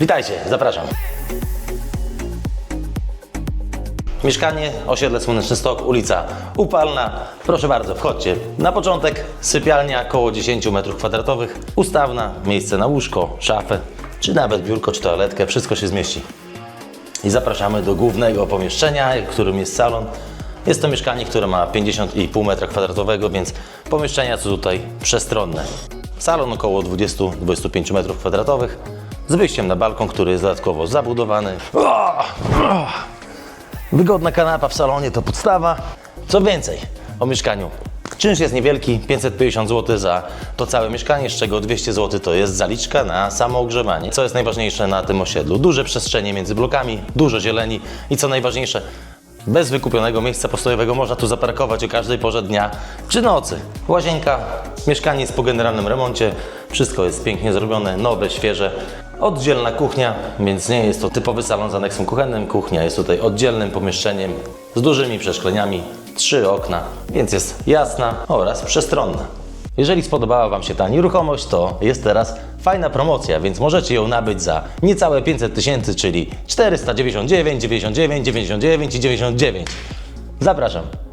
Witajcie, zapraszam. Mieszkanie, osiedle Słoneczny Stok, ulica Upalna. Proszę bardzo, wchodźcie. Na początek sypialnia około 10 m2, ustawna, miejsce na łóżko, szafę, czy nawet biurko, czy toaletkę, wszystko się zmieści. I zapraszamy do głównego pomieszczenia, którym jest salon. Jest to mieszkanie, które ma 50,5 m2, więc pomieszczenia są tutaj przestronne. Salon około 20-25 m2 z wyjściem na balkon, który jest dodatkowo zabudowany. Wygodna kanapa w salonie to podstawa. Co więcej o mieszkaniu. Czynsz jest niewielki, 550 zł za to całe mieszkanie, z czego 200 zł to jest zaliczka na samo ogrzewanie. Co jest najważniejsze na tym osiedlu? Duże przestrzenie między blokami, dużo zieleni i co najważniejsze, bez wykupionego miejsca postojowego można tu zaparkować o każdej porze dnia czy nocy. Łazienka, mieszkanie jest po generalnym remoncie, wszystko jest pięknie zrobione, nowe, świeże. Oddzielna kuchnia, więc nie jest to typowy salon z aneksem kuchennym. Kuchnia jest tutaj oddzielnym pomieszczeniem z dużymi przeszkleniami, trzy okna, więc jest jasna oraz przestronna. Jeżeli spodobała Wam się ta nieruchomość, to jest teraz fajna promocja, więc możecie ją nabyć za niecałe 500 tysięcy, czyli 499, 99, 99 i 99. Zapraszam.